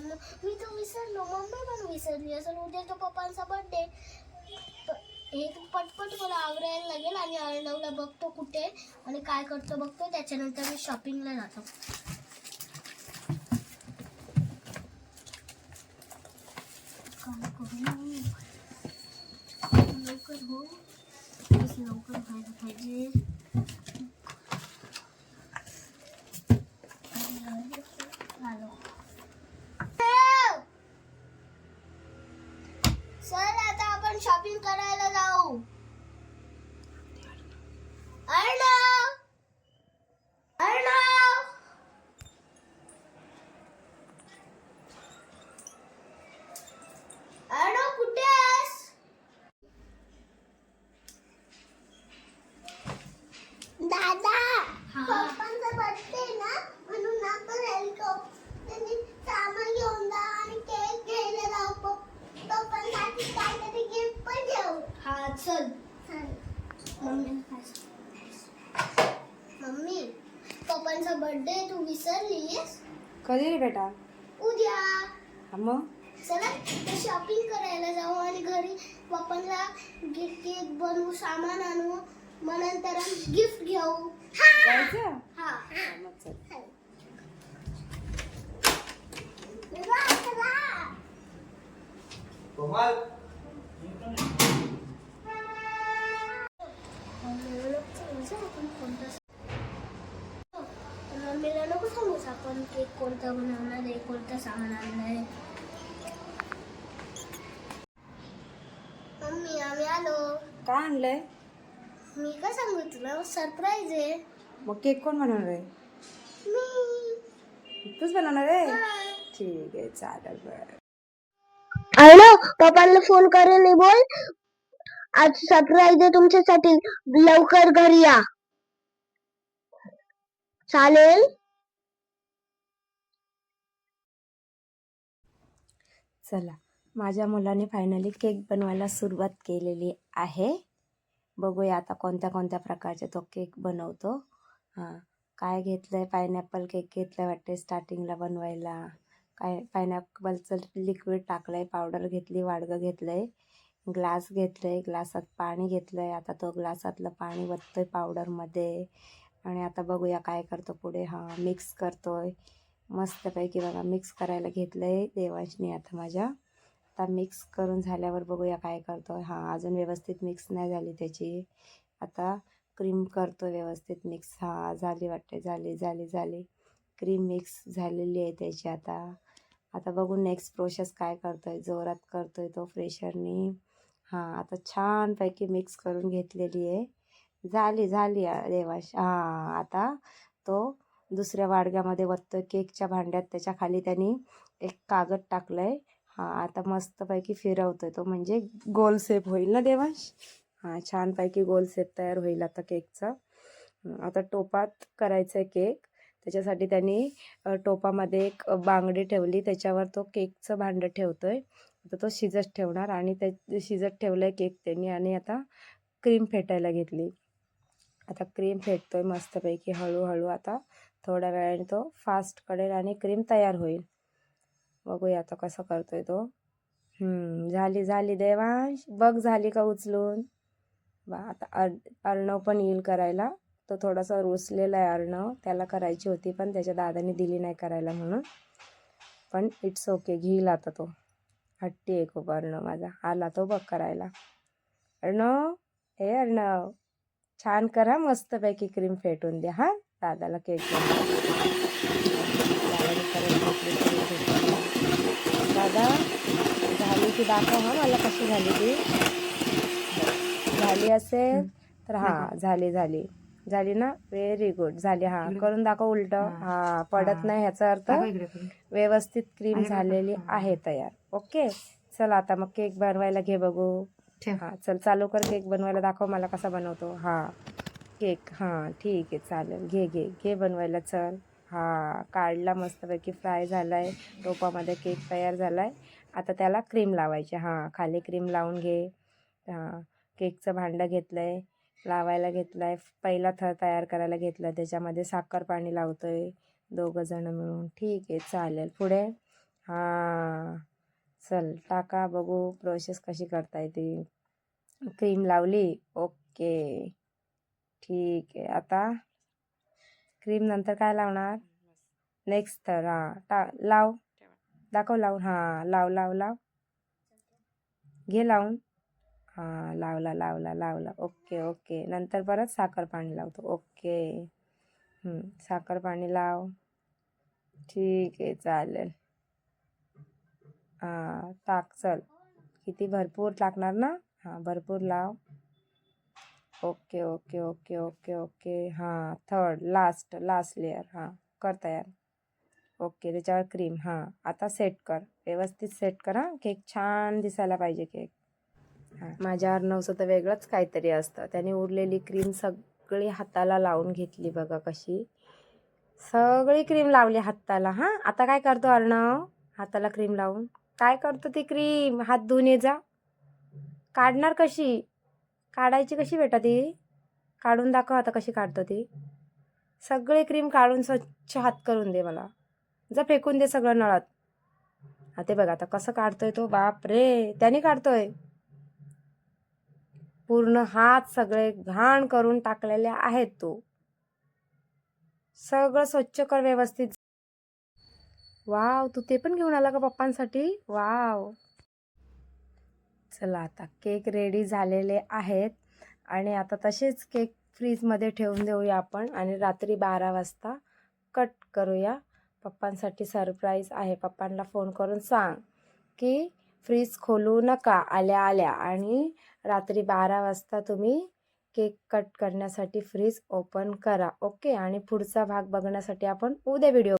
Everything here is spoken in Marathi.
मी तो विसरलो. मम्मी पण विसरली. असेल उद्या तो पप्पांचा बर्थडे हे पटपट मला आवरायला लागेल आणि अर्णवला बघतो कुठे आणि काय करतो बघतो. त्याच्यानंतर मी शॉपिंगला जातो. काय करू लवकर हो. बस लवकर व्हायला पाहिजे आलो सर आता आपण शॉपिंग करायला जाऊ अर्णव अर्णव अर्णव कुठे आहेस दादा पप्पांचा बर्थडे ना म्हणून आपण हेलिकॉप्टरने सामान घेऊन जा आणि केक घ्यायला जाऊ पप- पप्पांसाठी काहीतरी गिफ्ट पण घेऊ हा चल. मम्मी. पप्पांचा बर्थडे तू विसरलीस कधी रे बेटा? उद्या. हा मग? चला शॉपिंग करायला जाऊ आणि घरी पप्पांना केक बनवू सामान आणू. मग नंतर गिफ्ट घेऊ जायचं? हा. हा, मग चल. कोमल? मम्मीला नको सांगूस आपण केक कोणता बनवणार आहे कोणतं सामान आणलंय मम्मी आम्ही आलो. काय आणलंय? मी का सांगू तुला? सरप्राईज आहे. मग केक कोण बनवणार आहे? मी. तूच बनवणार आहे? ठीक आहे चालेल बरं. हॅलो पप्पांना फोन करून बोल. आज सरप्राईज आहे तुमच्यासाठी. लवकर घरी या. चालेल? चला माझ्या मुलाने फायनली केक बनवायला सुरुवात केलेली आहे. बघूया आता कोणत्या कोणत्या प्रकारचे तो केक बनवतो. हां काय घेतलं आहे पायनॅपल केक घेतलं आहे वाटते स्टार्टिंगला बनवायला. काय पायनॅपलचं लिक्विड टाकलं आहे पावडर घेतली वाडगं घेतलं आहे ग्लास घेतलं आहे ग्लासात पाणी घेतलं आहे आता तो ग्लासातलं पाणी वततो आहे पावडरमध्ये. आणि आता बघूया काय करतो पुढे. हां मिक्स करतो आहे मस्तपैकी बघा मिक्स करायला घेतलं आहे देवांशनी आता माझ्या. आता मिक्स करून झाल्यावर बघूया काय करतो आहे हां अजून व्यवस्थित मिक्स नाही झाली त्याची. आता क्रीम करतो व्यवस्थित मिक्स हां झाली वाटते झाली झाली झाली. क्रीम मिक्स झालेली आहे त्याची आता. आता बघू नेक्स्ट प्रोसेस काय करतो आहे जोरात करतो आहे तो फ्रेशरनी हां आता छानपैकी मिक्स करून घेतलेली आहे. झाली झाली देवाश हां आता तो दुसऱ्या वाडग्यामध्ये वत्तो केकच्या भांड्यात त्याच्याखाली त्यांनी एक कागद टाकलं आहे हां आता मस्तपैकी फिरवतो आहे तो. म्हणजे गोल सेप होईल ना देवांश? हां छानपैकी गोल सेप तयार होईल आता केकचा. आता टोपात करायचं आहे केक. त्याच्यासाठी त्यांनी टोपामध्ये एक बांगडी ठेवली. त्याच्यावर तो केकचं भांडं ठेवतो आहे आता तो शिजत ठेवणार आणि त्या शिजत ठेवलं आहे केक त्यांनी आणि आता क्रीम फेटायला घेतली. आता क्रीम फेटतोय मस्तपैकी हळूहळू आता थोड्या वेळाने तो फास्ट कडेल आणि क्रीम तयार होईल. बघूया आता कसं करतोय तो. झाली झाली देवांश. बघ झाली का उचलून? बा आता अर अर्णव पण येईल करायला. तो थोडासा रुसलेला आहे अर्णव त्याला करायची होती पण त्याच्या दादाने दिली नाही करायला म्हणून. पण इट्स ओके घेईल आता तो. हट्टी आहे खूप अर्णव माझा. आला तो बघ करायला. अर्णव हे अर्णव छान करा मस्तपैकी क्रीम फेटून द्या. हां दादाला केक दादा झाली की दाखव हां मला कशी झाली ती? झाली असेल तर हां झाली झाली. झाली ना? व्हेरी गुड झाली. हा करून दाखव उलट. हा पडत नाही ह्याचा अर्थ. व्यवस्थित क्रीम झालेली आहे तयार. ओके चल आता मग केक बनवायला घे बघू. हा चल चालू कर केक बनवायला. दाखव मला कसा बनवतो. हा. केक हां ठीक आहे चालेल. घे घे. घे बनवायला चल. हा काढला मस्तपैकी फ्राय झाला आहे टोपामध्ये केक तयार झाला आहे आता त्याला क्रीम लावायची. हां खाली क्रीम लावून घे. हां केकचं भांडं घेतलं आहे लावायला घेतलं आहे पहिला थर तयार करायला घेतला त्याच्यामध्ये साखर पाणी लावतो आहे दोघंजणं मिळून. ठीक आहे चालेल. पुढे? हां. चल टाका. बघू प्रोसेस कशी करता येते क्रीम लावली. ओके ठीक आहे. आता? क्रीम नंतर काय लावणार? नेक्स्ट तर हां. टा लाव. दाखव लावून. हां. लाव लाव लाव. घे लावून. हां लावला लावला लावला. Okay okay. नंतर परत साखर पाणी लावतो. ओके. साखर पाणी लाव. ठीक आहे चालेल. हां टाक चल. किती भरपूर टाकणार ना? हां भरपूर लाव. Okay okay okay okay okay. हां थर्ड लास्ट लास्ट लेअर हां कर तयार. ओके त्याच्यावर क्रीम हां आता सेट कर. व्यवस्थित सेट कर हां. केक छान दिसायला पाहिजे केक माझ्या अर्णवचं तर वेगळंच काहीतरी असतं. त्याने उरलेली क्रीम सगळी हाताला लावून घेतली बघा कशी. सगळी क्रीम लावली हाताला हां? आता काय करतो अर्णव? हाताला क्रीम लावून. काय करतो ती क्रीम हात धुवून ये जा. काढणार कशी? काढायची कशी बेटा ती? काढून दाखव आता कशी काढतो ती. सगळी क्रीम काढून स्वच्छ हात करून दे मला. जा फेकून दे सगळं नळात. हा ते बघा आता कसं काढतोय तो. बाप रे त्याने काढतोय. पूर्ण हात सगळे घाण करून टाकलेले आहेत तो. सगळं स्वच्छ कर व्यवस्थित. वाव तू ते पण घेऊन आला का पप्पांसाठी? वाव. चला आता केक रेडी झालेले आहेत आणि आता तसेच केक फ्रीजमध्ये ठेवून देऊया आपण आणि रात्री बारा वाजता कट करूया. पप्पांसाठी सरप्राईज आहे. पप्पांना फोन करून सांग की फ्रीज खोलू नका आल्या आल्या. आणि रात्री बारा वाजता तुम्ही केक कट करण्यासाठी फ्रीज ओपन करा. ओके? आणि पुढचा भाग बघण्यासाठी आपण उद्या व्हिडिओ